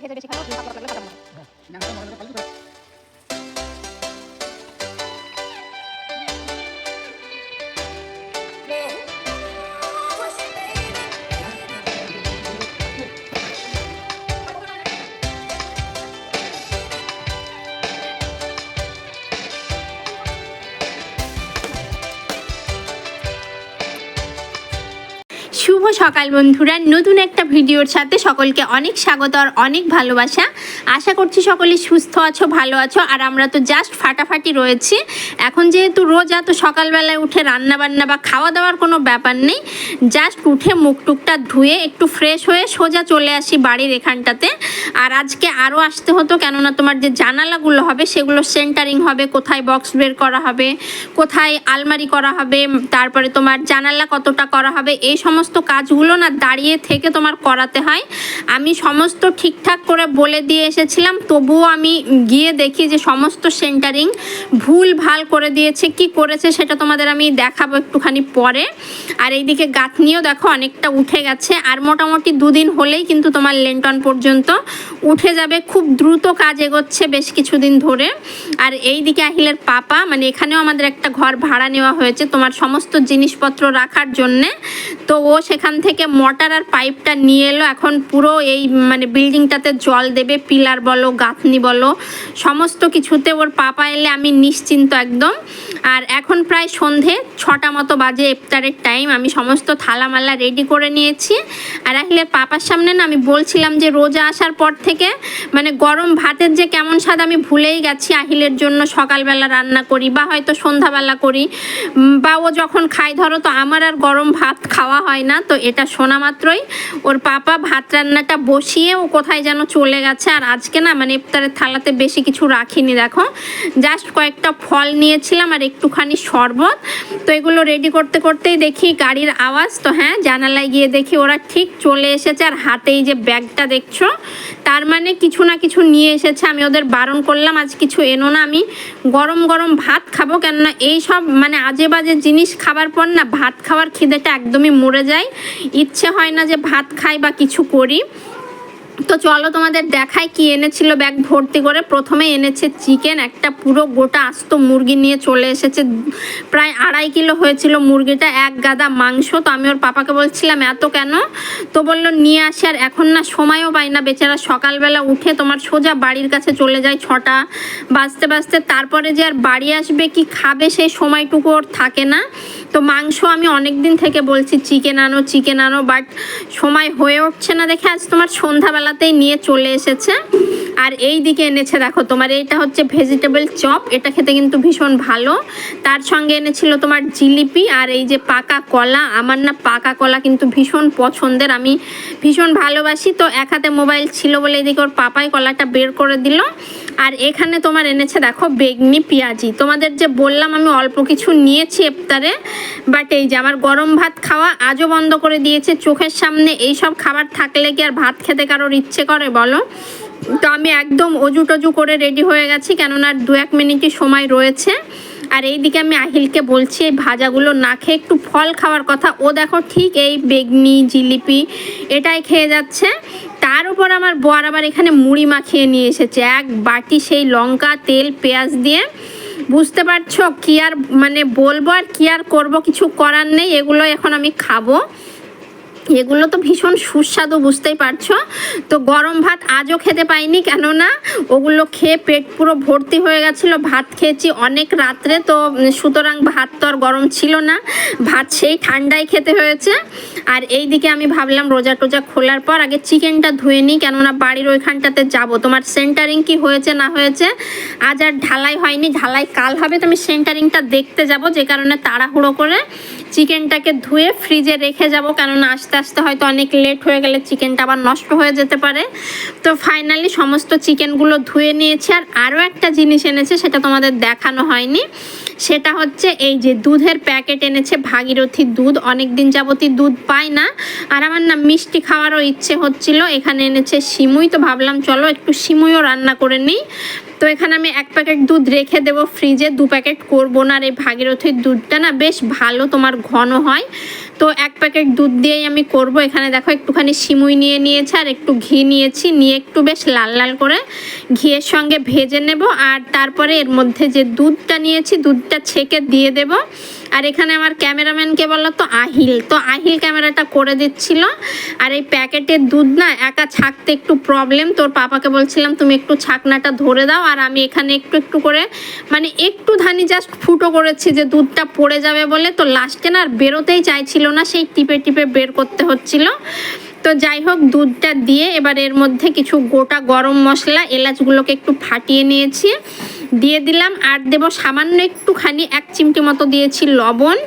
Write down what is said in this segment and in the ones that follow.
খেতে শুভ সকাল বন্ধুরা। নতুন একটা ভিডিওর সাথে সকলকে অনেক স্বাগত আর অনেক ভালোবাসা। আশা করছি সকলে সুস্থ আছো, ভালো আছো, আর আমরা তো জাস্ট ফাটাফাটি রয়েছি। এখন যেহেতু রোজ এত সকালবেলায় উঠে রান্না বান্না বা খাওয়া দাওয়ার কোনো ব্যাপার নেই। জাস্ট উঠে মুখ টুকটা ধুয়ে একটু ফ্রেশ হয়ে সোজা চলে আসি বাড়ির এখানটাতে। আর আজকে আরও আসতে হতো কেননা তোমার যে জানালাগুলো হবে, সেগুলো সেন্টারিং হবে, কোথায় বক্স বের করা হবে, কোথায় আলমারি করা হবে, তারপরে তোমার জানালা কতটা করা হবে, এই সমস্ত কাজগুলো না দাঁড়িয়ে থেকে তোমার করাতে হয়। আমি সমস্ত ঠিকঠাক করে বলে দিয়ে এসেছিলাম, তবুও আমি গিয়ে দেখি যে সমস্ত সেন্টারিং ভুল ভালো করে দিয়েছে, কি করেছে সেটা তোমাদের আমি দেখাবো একটুখানি পরে। আর এইদিকে গাঁথনিও দেখো অনেকটা উঠে গেছে, আর মোটামুটি দুদিন হলেই কিন্তু তোমার লেন্টন পর্যন্ত উঠে যাবে, খুব দ্রুত কাজ এগোচ্ছে বেশ কিছুদিন ধরে। আর এইদিকে আহিলের পাপা মানে এখানেও আমাদের একটা ঘর ভাড়া নেওয়া হয়েছে তোমার সমস্ত জিনিসপত্র রাখার জন্যে। তো ও সেখান থেকে মোটর আর পাইপটা নিয়ে এলো, এখন পুরো এই মানে বিল্ডিংটাতে জল দেবে, পিলার বলো, গাঁথনি বলো, সমস্ত কিছুতে ওর পাপা এলে আমি নিশ্চিন্ত একদম। আর এখন প্রায় সন্ধে ছটা মতো বাজে ইফতারের টাইম আমি সমস্ত থালামালা রেডি করে নিয়েছি। আর আহিলের পাপার সামনে না আমি বলছিলাম যে রোজা আসার পর থেকে মানে গরম ভাতের যে কেমন স্বাদ আমি ভুলেই গেছি আহিলের জন্য সকালবেলা রান্না করি বা হয়তো সন্ধ্যাবেলা করি। বা ও যখন খাই ধরো তো আমার আর গরম ভাত খাওয়া হয় না, তো এটা শোনা মাত্রই। ওর পাপা ভাত রান্নাটা বসিয়ে ও কোথায় যেন চলে গেছে। আর আজকে না মানে ইফতারের থালাতে বেশি কিছু রাখিনি, দেখো। জাস্ট কয়েকটা ফল নিয়েছিলাম আর একটুখানি শরবত। তো এগুলো রেডি করতে করতেই দেখি গাড়ির আওয়াজ। তো হ্যাঁ জানালায় গিয়ে দেখি ওরা ঠিক চলে এসেছে। আর হাতেই যে ব্যাগটা দেখছ তার মানে কিছু না কিছু নিয়ে এসেছে, আমি ওদের বারণ করলাম, আজ কিছু এনো না, আমি গরম গরম ভাত খাব, কেননা এই সব মানে আজে বাজে জিনিস খাবার পর না ভাত খাওয়ার খিদেটা একদমই মরে যায়। ইচ্ছে হয় না যে ভাত খাই বা কিছু করি। তো চলো তোমাদের দেখায় কি এনেছিল ব্যাগ। ভর্তি করে প্রথমে এনেছে চিকেন, একটা পুরো গোটা আস্ত মুরগি নিয়ে চলে এসেছে। প্রায় আড়াই কিলো হয়েছিল মুরগিটা, এক গাদা মাংস। তো আমি ওর পাপাকে বলছিলাম, এত কেন? তো বলল, নিয়ে আসে আর এখন না সময়ও পাই না বেচারা। সকালবেলা উঠে তোমার সোজা বাড়ির কাছে চলে যায় ছটা বাজতে বাজতে। তারপরে যে আর বাড়ি আসবে, কি খাবে সেই সময়টুকু ওর থাকে না। তো মাংস আমি অনেক দিন থেকে বলছি, চিকেন আনো চিকেন আনো। বাট সময় হয়ে উঠছে না দেখে আজ তোমার সন্ধ্যাবেলাতেই নিয়ে চলে এসেছে। আর এই দিকে এনেছে, দেখো, তোমার এইটা হচ্ছে ভেজিটেবল চপ এটা খেতে কিন্তু ভীষণ ভালো। তার সঙ্গে এনেছিল তোমার জিলিপি আর এই যে পাকা কলা। আমার না পাকা কলা কিন্তু ভীষণ পছন্দের, আমি ভীষণ ভালোবাসি। তো এক হাতে মোবাইল ছিল বলে এদিকে ওর পাপাই কলাটা বের করে দিল। আর এখানে তোমার এনেছে দেখো বেগনি পেঁয়াজি। তোমাদের যে বললাম আমি অল্প কিছু নিয়েছি এফতারে বাট এই যে আমার গরম ভাত খাওয়া আজও বন্ধ করে দিয়েছে চোখের সামনে। এই সব খাবার থাকলে কি আর ভাত খেতে কারোর ইচ্ছে করে বলো? তো আমি একদম অজু টজু করে রেডি হয়ে গেছি, কেননা আর দু এক মিনিটই সময় রয়েছে। আর এইদিকে আমি আহিলকে বলছি, এই ভাজাগুলো না খেয়ে একটু ফল খাওয়ার কথা। ও দেখো ঠিক এই বেগনি, জিলিপি, এটাই খেয়ে যাচ্ছে। তার উপর আমার বর আবার এখানে মুড়ি মাখিয়ে নিয়ে এসেছে। এক বাটি সেই লঙ্কা, তেল, পেঁয়াজ দিয়ে। বুঝতে পারছ কি আর মানে বলব আর কি আর করব? কিছু করার নেই এগুলো এখন আমি খাব। এগুলো তো ভীষণ সুস্বাদু, বুঝতেই পারছ? তো গরম ভাত আজও খেতে পাইনি, কেননা ওগুলো খেয়ে পেট পুরো ভর্তি হয়ে গেছিল। ভাত খেয়েছি অনেক রাত্রে, তো সুতরাং ভাত তো আর গরম ছিল না। ভাত সেই ঠান্ডায় খেতে হয়েছে। আর এই দিকে আমি ভাবলাম রোজা টোজা খোলার পর আগে চিকেনটা ধুয়ে নিই, কেননা বাড়ির ওইখানটাতে যাব। তোমার সেন্টারিং কি হয়েছে, না হয়েছে, আজ আর ঢালাই হয়নি। ঢালাই কাল হবে, তো আমি সেন্টারিংটা দেখতে যাব, যে কারণে তাড়াহুড়ো করে চিকেনটাকে ধুয়ে ফ্রিজে রেখে যাব, কেননা আস্তে আস্তে হয়তো অনেক লেট হয়ে গেলে চিকেনটা আবার নষ্ট হয়ে যেতে পারে। তো ফাইনালি সমস্ত চিকেনগুলো ধুয়ে নিয়েছি আর আরও একটা জিনিস এনেছে, সেটা তোমাদের দেখানো হয়নি। সেটা হচ্ছে এই যে দুধের প্যাকেট এনেছে ভাগীরথী দুধ। অনেক দিন যাবতই দুধ পাই না। আর আমার না মিষ্টি খাওয়ারও ইচ্ছে হচ্ছিল। এখানে এনেছে সিমুই, তো ভাবলাম চলো একটু সিমুইও রান্না করে নিই। তো এখানে আমি এক প্যাকেট দুধ রেখে দেবো ফ্রিজে দু প্যাকেট করব না আর এই ভাগীরথীর দুধটা না বেশ ভালো, তোমার ঘন হয়। তো এক প্যাকেট দুধ দিয়েই আমি করব। এখানে দেখো একটুখানি সিমুই নিয়ে নিয়েছি আর একটু ঘি নিয়েছি। নিয়ে একটু বেশ লাল লাল করে ঘিয়ের সঙ্গে ভেজে নেব। আর তারপরে এর মধ্যে যে দুধটা নিয়েছি, দুধটা ছেঁকে দিয়ে দেব। আর এখানে আমার ক্যামেরাম্যানকে বলল, তো আহিল। তো আহিল ক্যামেরাটা করে দিচ্ছিল। আর এই প্যাকেটের দুধ না একা ছাকতে একটু প্রবলেম তোর পাপাকে বলছিলাম, তুমি একটু ছাকনাটা ধরে দাও আর আমি এখানে একটু একটু করে মানে একটু ধানি জাস্ট ফুটো করেছি যে দুধটা পড়ে যাবে বলে। তো লাস্টে না আর বেরোতেই চাইছিল না, সেই টিপে টিপে বের করতে হচ্ছিল। তো যাই হোক, দুধটা দিয়ে এবার এর মধ্যে কিছু গোটা গরম মশলা, এলাচগুলোকে একটু ফাটিয়ে নিয়েছি। দিয়ে দিলাম, আর দেবো সামান্য একটুখানি এক চিমটি মতো দিয়েছি লবণ,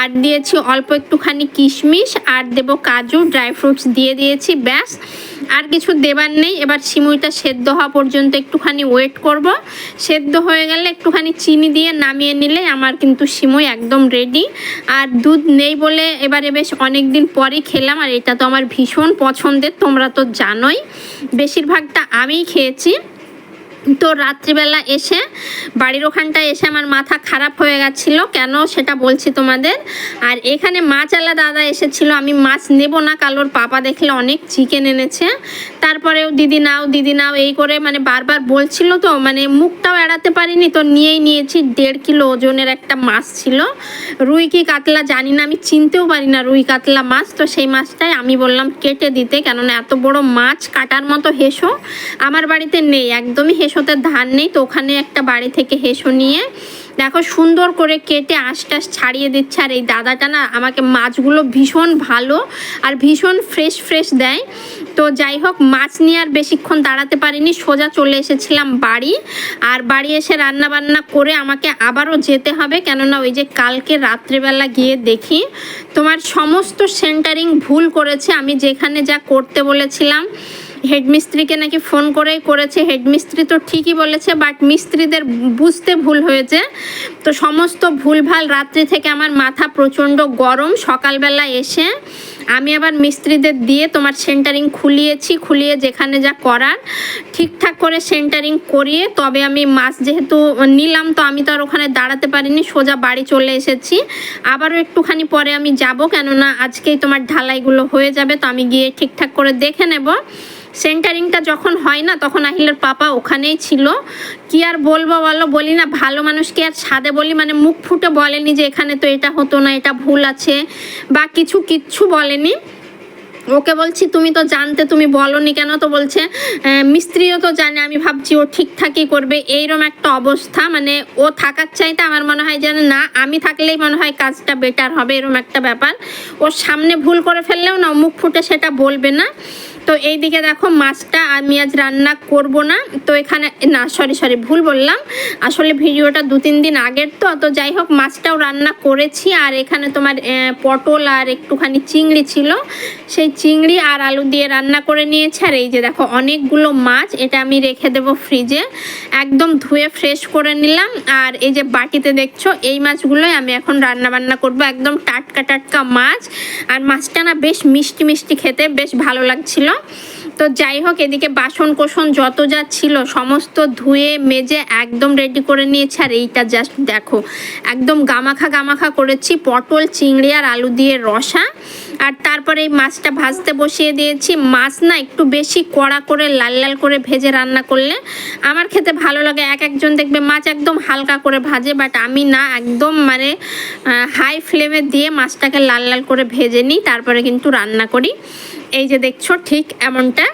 আর দিয়েছি অল্প একটুখানি কিশমিশ, আর দেবো কাজু, ড্রাই ফ্রুটস দিয়ে দিয়েছি, ব্যাস। আর কিছু দেবার নেই, এবার সিমুইটা সেদ্ধ হওয়া পর্যন্ত একটুখানি ওয়েট করব। সেদ্ধ হয়ে গেলে একটুখানি চিনি দিয়ে নামিয়ে নিলে আমার কিন্তু সিমুই একদম রেডি। আর দুধ নেই বলে এবারে বেশ অনেক দিন পরই খেলাম, আর এটা তো আমার ভীষণ পছন্দের, তোমরা তো জানোই। বেশিরভাগটা আমিই খেয়েছি। তো রাত্রিবেলা এসে, বাড়ির ওখানটায় এসে আমার মাথা খারাপ হয়ে গেছিল। কেন সেটা বলছি তোমাদের? আর এখানে মাছওয়ালা দাদা এসেছিল, আমি মাছ নেব না, কালোর পাপা দেখলে অনেক চিকেন এনেছে। তারপরেও দিদি নাও দিদি নাও, এই করে মানে বারবার বলছিল তো মানে মুখটাও এড়াতে পারিনি তো, নিয়েই নিয়েছি দেড় কিলো ওজনের একটা মাছ ছিল। রুই কি কাতলা জানি না, আমি চিনতেও পারি না রুই কাতলা মাছ, তো সেই মাছটাই আমি বললাম কেটে দিতে, কেননা এত বড় মাছ কাটার মতো হেসো আমার বাড়িতে নেই, একদমই হেসোতে ধান নেই, তো ওখানে একটা বাড়ি থেকে হেসো নিয়ে, দেখো সুন্দর করে কেটে আঁশটাশ ছাড়িয়ে দিচ্ছে। আর এই দাদাটা না আমাকে মাছগুলো ভীষণ ভালো আর ভীষণ ফ্রেশ ফ্রেশ দেয়। তো যাই হোক, মাছ নিয়ে আর বেশিক্ষণ দাঁড়াতে পারিনি, সোজা চলে এসেছিলাম বাড়ি। আর বাড়ি এসে রান্না বান্না করে আমাকে আবারও যেতে হবে, কেননা ওই যে কালকে রাত্রেবেলা গিয়ে দেখি তোমার সমস্ত সেন্টারিং ভুল করেছে, আমি যেখানে যা করতে বলেছিলাম। হেডমিস্ত্রিকে নাকি ফোন করেই করেছে। হেডমিস্ত্রি তো ঠিকই বলেছে বাট মিস্ত্রিদের বুঝতে ভুল হয়েছে। তো সমস্ত ভুলভাল রাত্রি থেকে আমার মাথা প্রচণ্ড গরম, সকালবেলা এসে আমি আবার মিস্ত্রিদের দিয়ে তোমার সেন্টারিং খুলিয়েছি, খুলিয়ে যেখানে যা করার, ঠিকঠাক করে সেন্টারিং করিয়ে তবে আমি মাছ যেহেতু নিলাম, তো আমি তো আর ওখানে দাঁড়াতে পারিনি, সোজা বাড়ি চলে এসেছি। আবারও একটুখানি পরে আমি যাব, কেননা আজকেই তোমার ঢালাইগুলো হয়ে যাবে, তো আমি গিয়ে ঠিকঠাক করে দেখে নেব। সেন্টারিংটা যখন হয় না, তখন আহিলের পাপা ওখানেই ছিল। কি আর বলব বলো, বলি না, ভালো মানুষকে আর সাদে বলি মানে মুখ ফুটে বলেনি যে এখানে তো এটা হতো না, এটা ভুল আছে, বা কিছু কিচ্ছু বলেনি। ওকে বলছি, তুমি তো জানতে, তুমি বলনি কেন? তো বলছে মিস্ত্রিও তো জানে, আমি ভাবছি ও ঠিকঠাকই করবে। এইরকম একটা অবস্থা মানে ও থাকার চাইতে আমার মনে হয় যেন, না, আমি থাকলেই মনে হয় কাজটা বেটার হবে এরকম একটা ব্যাপার। ওর সামনে ভুল করে ফেললেও না, মুখ ফুটে সেটা বলবে না। তো এইদিকে দেখো মাছটা আমি আজ রান্না করব না। তো এখানে, না সরি সরি ভুল বললাম। আসলে ভিডিওটা দু, তিন দিন আগের তো তো যাই হোক, মাছটাও রান্না করেছি। আর এখানে তোমার পটল আর একটুখানি চিংড়ি ছিল। সেই চিংড়ি আর আলু দিয়ে রান্না করে নিয়েছি। আর এই যে দেখো, অনেকগুলো মাছ, এটা আমি রেখে দেবো ফ্রিজে। একদম ধুয়ে ফ্রেশ করে নিলাম। আর এই যে বাটিতে দেখছ, এই মাছগুলোই আমি এখন রান্না বান্না করব। একদম টাটকা টাটকা মাছ। আর মাছটা না বেশ মিষ্টি মিষ্টি খেতে বেশ ভালো লাগছিল। তো যাই হোক, এদিকে বাসন কোসন যত যা ছিল সমস্ত ধুয়ে, মেজে একদম রেডি করে নিয়েছি। আর এইটা জাস্ট দেখো, একদম গামাখা গামাখা করেছি। পটল, চিংড়ি আর আলু দিয়ে রসা। আর তারপরে এই মাছটা ভাজতে বসিয়ে দিয়েছি। মাছ না একটু বেশি কড়া করে, লাল লাল করে ভেজে রান্না করলে আমার খেতে ভালো লাগে। এক একজন দেখবে মাছ একদম হালকা করে ভাজে বাট আমি না একদম মানে হাই ফ্লেমে দিয়ে মাছটাকে লাল লাল করে ভেজে নিই। তারপরে কিন্তু রান্না করি। এই যে দেখছ ঠিক এমনটা।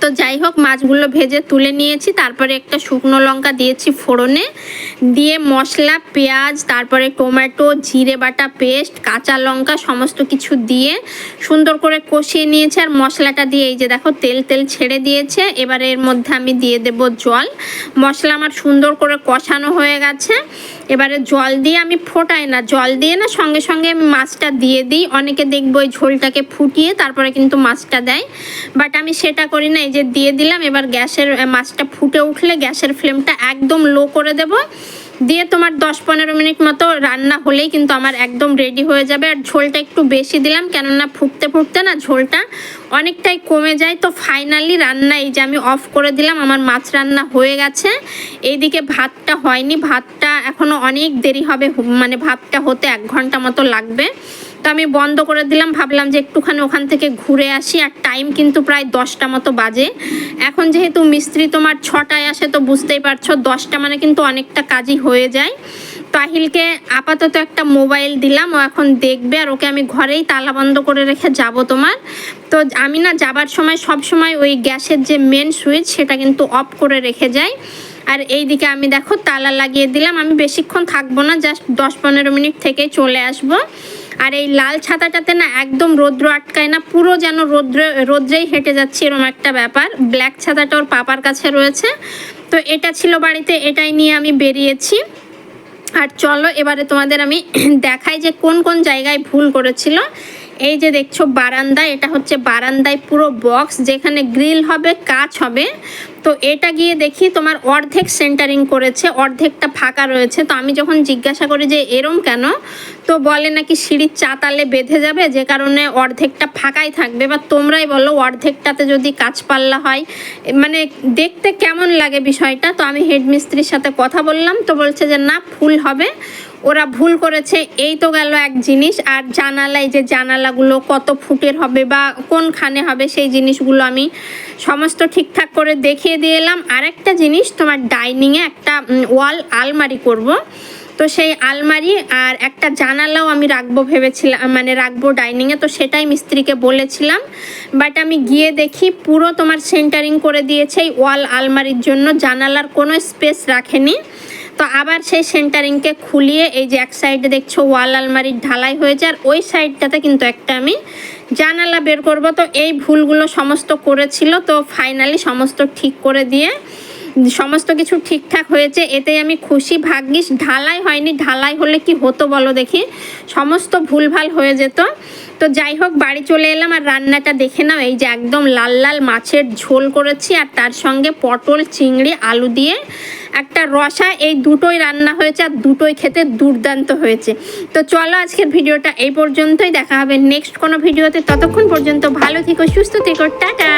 তো যাই হোক, মাছগুলো ভেজে তুলে নিয়েছি, তারপরে একটা শুকনো লঙ্কা দিয়েছি ফোড়নে। দিয়ে মশলা, পেঁয়াজ, তারপরে টমেটো, জিরে বাটা পেস্ট, কাঁচা লঙ্কা সমস্ত কিছু দিয়ে সুন্দর করে কষিয়ে নিয়েছে। আর মশলাটা দিয়ে এই যে দেখো, তেল তেল ছেড়ে দিয়েছে। এবারে এর মধ্যে আমি দিয়ে দেব জল। মশলা আমার সুন্দর করে কষানো হয়ে গেছে। এবারে জল দিয়ে আমি ফোটাই না। জল দিয়ে না সঙ্গে সঙ্গে আমি মাছটা দিয়ে দিই। অনেকে দেখব ওই ঝোলটাকে ফুটিয়ে তারপরে কিন্তু মাছটা দেয়। বাট আমি সেটা করি না, এই যে দিয়ে দিলাম, এবার গ্যাসের মাছটা ফুটে উঠলে গ্যাসের ফ্লেমটা একদম লো করে দেব। দিয়ে তোমার দশ পনেরো মিনিট মতো রান্না হলেই কিন্তু আমার একদম রেডি হয়ে যাবে। আর ঝোলটা একটু বেশি দিলাম, কেননা ফুটতে ফুটতে না ঝোলটা অনেকটাই কমে যায়। তো ফাইনালি রান্না এই যে আমি অফ করে দিলাম, আমার মাছ রান্না হয়ে গেছে। এইদিকে ভাতটা হয়নি, ভাতটা এখনও অনেক দেরি হবে মানে ভাতটা হতে এক ঘণ্টা মতো লাগবে। তো আমি বন্ধ করে দিলাম, ভাবলাম যে একটুখানি ওখান থেকে ঘুরে আসি আর টাইম কিন্তু প্রায় দশটা মতো বাজে। এখন যেহেতু মিস্ত্রি তোমার ছটায় আসে তো বুঝতেই পারছ, দশটা মানে কিন্তু অনেকটা কাজই হয়ে যায়। তাহিলকে আপাতত একটা মোবাইল দিলাম, ও এখন দেখবে আর ওকে আমি ঘরেই তালা বন্ধ করে রেখে যাব তোমার। তো আমি না যাবার সময় সব সময় ওই গ্যাসের যে মেন সুইচ সেটা কিন্তু অফ করে রেখে যাই। আর এই দিকে আমি দেখো তালা লাগিয়ে দিলাম, আমি বেশিক্ষণ থাকব না জাস্ট দশ পনেরো মিনিট থেকেই চলে আসব। আর এই লাল ছাতাটাতে না একদম রৌদ্র আটকায় না, পুরো যেন রৌদ্র, রৌদ্রেই হেঁটে যাচ্ছে এরকম একটা ব্যাপার। ব্ল্যাক ছাতাটা ওর পাপার কাছে রয়েছে। তো এটা ছিল বাড়িতে, এটাই নিয়ে আমি বেরিয়েছি। আর চলো, এবারে তোমাদের আমি দেখাই যে কোন কোন জায়গায় ভুল করেছিল। এই যে দেখছ বারান্দা, এটা হচ্ছে বারান্দায় পুরো বক্স যেখানে গ্রিল হবে, কাচ হবে। তো এটা গিয়ে দেখি তোমার অর্ধেক সেন্টারিং করেছে, অর্ধেকটা ফাঁকা রয়েছে। তো আমি যখন জিজ্ঞাসা করি যে, এরম কেন? তো বলে নাকি সিঁড়ির চাতালে বেঁধে যাবে, যে কারণে অর্ধেকটা ফাঁকাই থাকবে। বা তোমরাই বলো, অর্ধেকটাতে যদি কাজ পাল্লা হয় মানে দেখতে কেমন লাগে বিষয়টা? তো আমি হেডমিস্ত্রির সাথে কথা বললাম, তো বলছে যে, না ফুল হবে। ওরা ভুল করেছে, এই তো গেল এক জিনিস। আর জানালায় যে জানালাগুলো কত ফুটের হবে বা কোনখানে হবে, সেই জিনিসগুলো আমি সমস্ত ঠিকঠাক করে দেখিয়ে দিয়ে এলাম। আরেকটা জিনিস, তোমার ডাইনিংয়ে একটা ওয়াল, আলমারি করব। তো সেই আলমারি আর একটা জানালাও আমি রাখব ভেবেছিলাম মানে রাখব ডাইনিংয়ে তো সেটাই মিস্ত্রিকে বলেছিলাম। বাট আমি গিয়ে দেখি পুরো তোমার সেন্টারিং করে দিয়েছে এই ওয়াল আলমারির জন্য, জানালার কোনো স্পেস রাখেনি। তো আবার সেই সেন্টারিংকে খুলিয়ে এই যে এক সাইডে দেখছ ওয়াল আলমারির ঢালাই হয়েছে আর ওই সাইডটাতে কিন্তু একটা আমি জানালা বের করব। তো এই ভুলগুলো সমস্ত করেছিল, তো ফাইনালি সমস্ত ঠিক করে দিয়ে সমস্ত কিছু ঠিকঠাক হয়েছে এতে আমি খুশি। ভাগ্যিস ঢালাই হয়নি, ঢালাই হলে কি হতো বলো দেখি? সমস্ত ভুলভাল হয়ে যেত। তো যাই হোক, বাড়ি চলে এলাম আর রান্নাটা দেখে নাও। এই যে একদম লাল লাল মাছের ঝোল করেছি আর তার সঙ্গে পটল, চিংড়ি, আলু দিয়ে একটা রসা। এই দুটোই রান্না হয়েছে আর দুটোই খেতে দুর্দান্ত হয়েছে। তো চলো আজকের ভিডিওটা এই পর্যন্তই। দেখা হবে নেক্সট কোনো ভিডিওতে। ততক্ষণ পর্যন্ত ভালো থেকো, সুস্থ থেকো। টাটা!